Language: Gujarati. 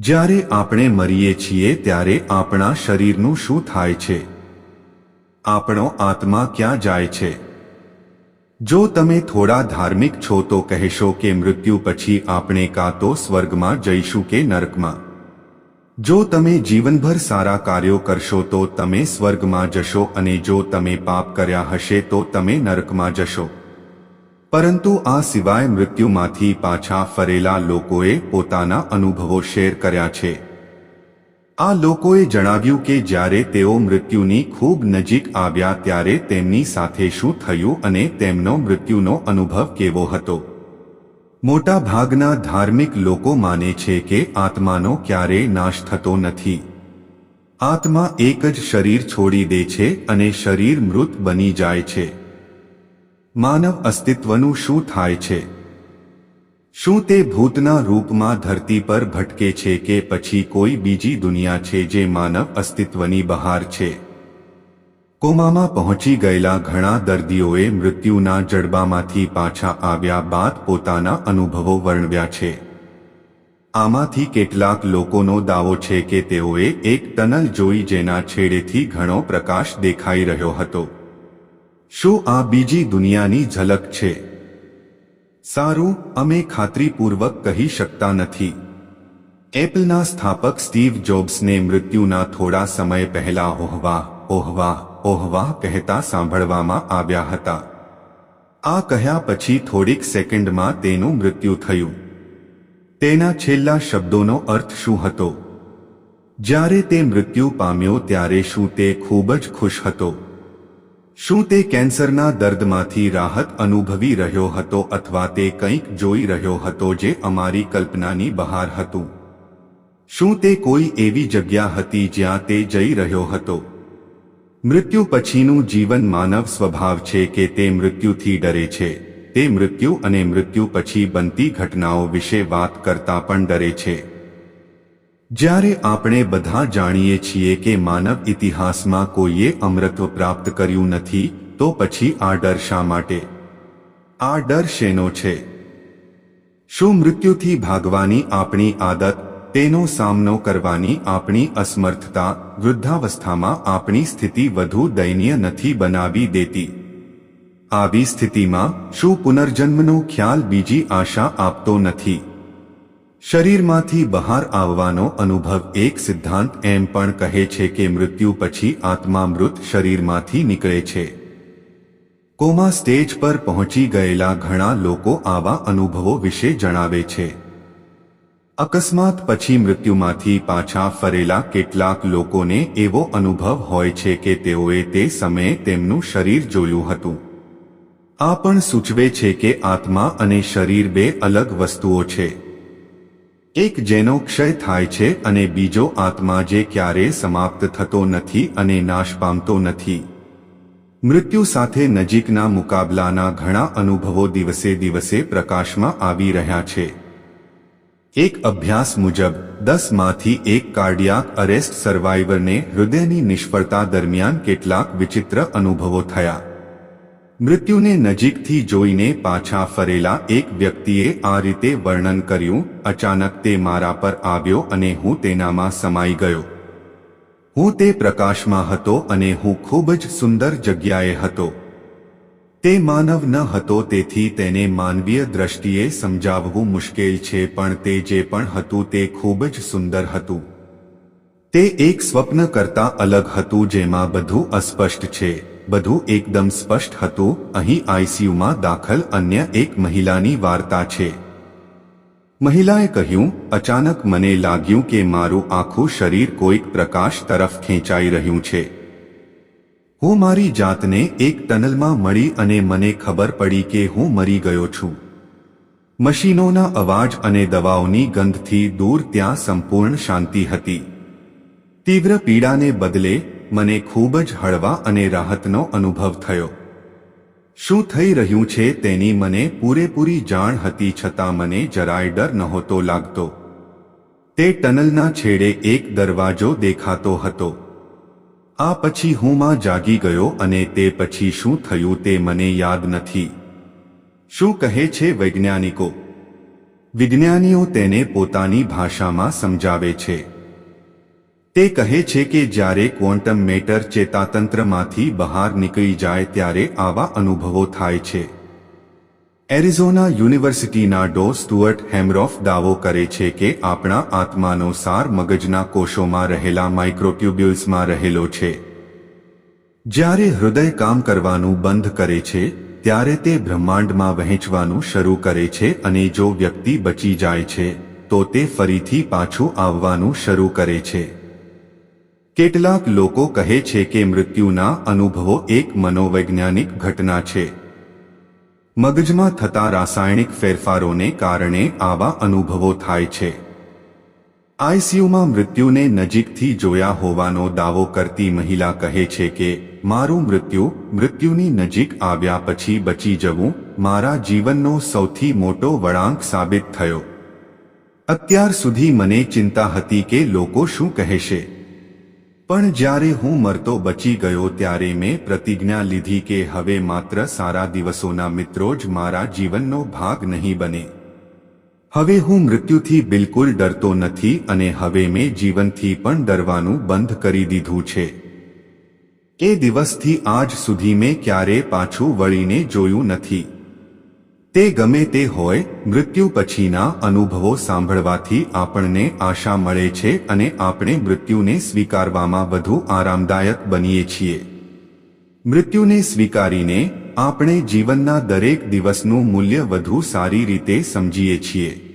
જ્યારે આપણે મરીએ છીએ ત્યારે આપણા શરીરનું શું થાય છે? આપણો આત્મા ક્યાં જાય છે? જો તમે થોડા ધાર્મિક છો તો કહેશો કે મૃત્યુ પછી આપણે કાં તો સ્વર્ગમાં જઈશું કે નરકમાં. જો તમે જીવનભર સારા કાર્યો કરશો તો તમે સ્વર્ગમાં જશો અને જો તમે પાપ કર્યા હશે તો તમે નરકમાં જશો. પરંતુ આ સિવાય મૃત્યુમાંથી પાછા ફરેલા લોકોએ પોતાના અનુભવો શેર કર્યા છે. આ લોકોએ જણાવ્યું કે જ્યારે તેઓ મૃત્યુની ખૂબ નજીક આવ્યા ત્યારે તેમની સાથે શું થયું અને તેમનો મૃત્યુનો અનુભવ કેવો હતો. મોટા ભાગના ધાર્મિક લોકો માને છે કે આત્માનો ક્યારેય નાશ થતો નથી. આત્મા એક જ શરીર છોડી દે છે અને શરીર મૃત બની જાય છે. માનવ અસ્તિત્વનું શું થાય છે? શું તે ભૂતના રૂપમાં ધરતી પર ભટકે છે કે પછી કોઈ બીજી દુનિયા છે જે માનવ અસ્તિત્વની બહાર છે? કોમામાં પહોંચી ગયેલા ઘણા દર્દીઓએ મૃત્યુના જડબામાંથી પાછા આવ્યા બાદ પોતાના અનુભવો વર્ણવ્યા છે. આમાંથી કેટલાક લોકોનો દાવો છે કે તેઓએ એક ટનલ જોઈ જેના છેડેથી ઘણો પ્રકાશ દેખાઈ રહ્યો હતો. શું આ બીજી દુનિયાની ઝલક છે? સારું, અમે ખાતરીપૂર્વક કહી શકતા નથી. એપલના સ્થાપક સ્ટીવ જોબ્સને મૃત્યુના થોડા સમય પહેલા ઓહવા ઓહવા ઓહવા કહેતા સાંભળવામાં આવ્યા હતા. આ કહ્યા પછી થોડીક સેકન્ડમાં તેનું મૃત્યુ થયું. તેના છેલ્લા શબ્દોનો અર્થ શું હતો? જ્યારે તે મૃત્યુ પામ્યો ત્યારે શું તે ખૂબ જ ખુશ હતો? શું તે કેન્સરના દર્દમાંથી રાહત અનુભવી રહ્યો હતો અથવા તે કંઈક જોઈ રહ્યો હતો જે અમારી કલ્પનાની બહાર હતું? શું તે કોઈ એવી જગ્યા હતી જ્યાં તે જઈ રહ્યો હતો? મૃત્યુ પછીનું જીવન માનવ સ્વભાવ છે કે તે મૃત્યુથી ડરે છે. તે મૃત્યુ અને મૃત્યુ પછી બનતી ઘટનાઓ વિશે વાત કરતા પણ ડરે છે. જ્યારે આપણે બધા જાણીએ છીએ કે માનવ ઇતિહાસમાં કોઈએ અમૃત્વ પ્રાપ્ત કર્યું નથી, તો પછી આ ડર શા માટે? આ ડર શેનો છે? શું મૃત્યુથી ભાગવાની આપણી આદત, તેનો સામનો કરવાની આપણી અસમર્થતા, વૃદ્ધાવસ્થામાં આપણી સ્થિતિ વધુ દયનીય નથી બનાવી દેતી? આવી સ્થિતિમાં શું પુનર્જન્મનો ખ્યાલ બીજી આશા આપતો નથી? શરીરમાંથી બહાર આવવાનો અનુભવ એક સિદ્ધાંત એમ પણ કહે છે કે મૃત્યુ પછી આત્મા મૃત શરીરમાંથી નીકળે છે. કોમા સ્ટેજ પર પહોંચી ગયેલા ઘણા લોકો આવા અનુભવો વિશે જણાવે છે. અકસ્માત પછી મૃત્યુમાંથી પાછા ફરેલા કેટલાક લોકોને એવો અનુભવ હોય છે કે તેઓએ તે સમયે તેમનું શરીર જોયું હતું. આ પણ સૂચવે છે કે આત્મા અને શરીર બે અલગ વસ્તુઓ છે. એક જેનો ક્ષય થાય છે અને બીજો આત્મા જે ક્યારેય સમાપ્ત થતો નથી અને નાશ પામતો નથી. મૃત્યુ સાથે નજીકના મુકાબલાના ઘણા અનુભવો દિવસે દિવસે પ્રકાશમાં આવી રહ્યા છે. એક અભ્યાસ મુજબ, દસમાંથી એક કાર્ડિયાક અરેસ્ટ સર્વાઈવરને હૃદયની નિષ્ફળતા દરમિયાન કેટલાક વિચિત્ર અનુભવો થયા. મૃત્યુને નજીકથી જોઈને પાછા ફરેલા એક વ્યક્તિએ આ રીતે વર્ણન કર્યું, અચાનક તે મારા પર આવ્યો અને હું તેનામાં સમાઈ ગયો. હું તે પ્રકાશમાં હતો અને હું ખૂબ જ સુંદર જગ્યાએ હતો. તે માનવ ન હતો તેથી તેને માનવીય દ્રષ્ટિએ સમજાવવું મુશ્કેલ છે પણ તે જે પણ હતું તે ખૂબ જ સુંદર હતું. તે એક સ્વપ્ન કરતા અલગ હતું જેમાં બધું અસ્પષ્ટ છે. બધું એકદમ સ્પષ્ટ હતું. અહીં આઈસીયુમાં દાખલ અન્ય એક મહિલાની વાર્તા છે. મહિલાએ કહ્યું, અચાનક મને લાગ્યું કે મારું આખું શરીર કોઈક પ્રકાશ તરફ ખેંચાઈ રહ્યું છે. હું મારી જાતને એક ટનલમાં મળી અને મને ખબર પડી કે હું મરી ગયો છું. મશીનોના અવાજ અને દવાઓની ગંધથી દૂર ત્યાં સંપૂર્ણ શાંતિ હતી. તીવ્ર પીડાને બદલે મને ખૂબ જ હળવા અને રાહતનો અનુભવ થયો. શું થઈ રહ્યું છે તેની મને પૂરેપૂરી જાણ હતી છતાં મને જરાય ડર નહોતો લાગતો. તે ટનલના છેડે એક દરવાજો દેખાતો હતો. આ પછી હું માં જાગી ગયો અને તે પછી શું થયું તે મને યાદ નથી. શું કહે છે વૈજ્ઞાનિકો? વિજ્ઞાનીઓ તેને પોતાની ભાષામાં સમજાવે છે. તે કહે છે કે જ્યારે ક્વોન્ટમ મેટર ચેતાતંત્રમાંથી બહાર નીકળી જાય ત્યારે આવા અનુભવો થાય છે. એરિઝોના યુનિવર્સિટીના ડો સ્ટુઅર્ટ હેમરોફ દાવો કરે છે કે આપણા આત્માનો સાર મગજના કોષોમાં રહેલા માઇક્રોટ્યુબ્યુલ્સમાં રહેલો છે. જ્યારે હૃદય કામ કરવાનું બંધ કરે છે, ત્યારે તે બ્રહ્માંડમાં વહેંચવાનું શરૂ કરે છે અને જો વ્યક્તિ બચી જાય છે, તો તે ફરીથી પાછું આવવાનું શરૂ કરે છે. કેટલાક લોકો કહે છે કે મૃત્યુના અનુભવો એક મનોવૈજ્ઞાનિક ઘટના છે. મગજમાં થતા રાસાયણિક ફેરફારોને કારણે આવા અનુભવો થાય છે. આઈસીયુમાં મૃત્યુને નજીકથી જોયા હોવાનો દાવો કરતી મહિલા કહે છે કે, મારું મૃત્યુ મૃત્યુની નજીક આવ્યા પછી બચી જવું મારા જીવનનો સૌથી મોટો વળાંક સાબિત થયો. અત્યાર સુધી મને ચિંતા હતી કે લોકો શું કહેશે. પણ જ્યારે હું મરતો બચી ગયો ત્યારે મેં પ્રતિજ્ઞા લીધી કે હવે માત્ર સારા દિવસોના મિત્રો જ મારા જીવનનો ભાગ નહીં બને. હવે હું મૃત્યુથી બિલકુલ ડરતો નથી અને હવે મેં જીવનથી પણ ડરવાનું બંધ કરી દીધું છે. એ દિવસથી આજ સુધી મેં ક્યારે પાછું વળીને જોયું નથી. તે ગમે તે હોય, મૃત્યુ પછીના અનુભવો સાંભળવાથી આપણને આશા મળે છે અને આપણે મૃત્યુને સ્વીકારવામાં વધુ આરામદાયક બનીએ છીએ. મૃત્યુને સ્વીકારીને આપણે જીવનના દરેક દિવસનું મૂલ્ય વધુ સારી રીતે સમજીએ છીએ.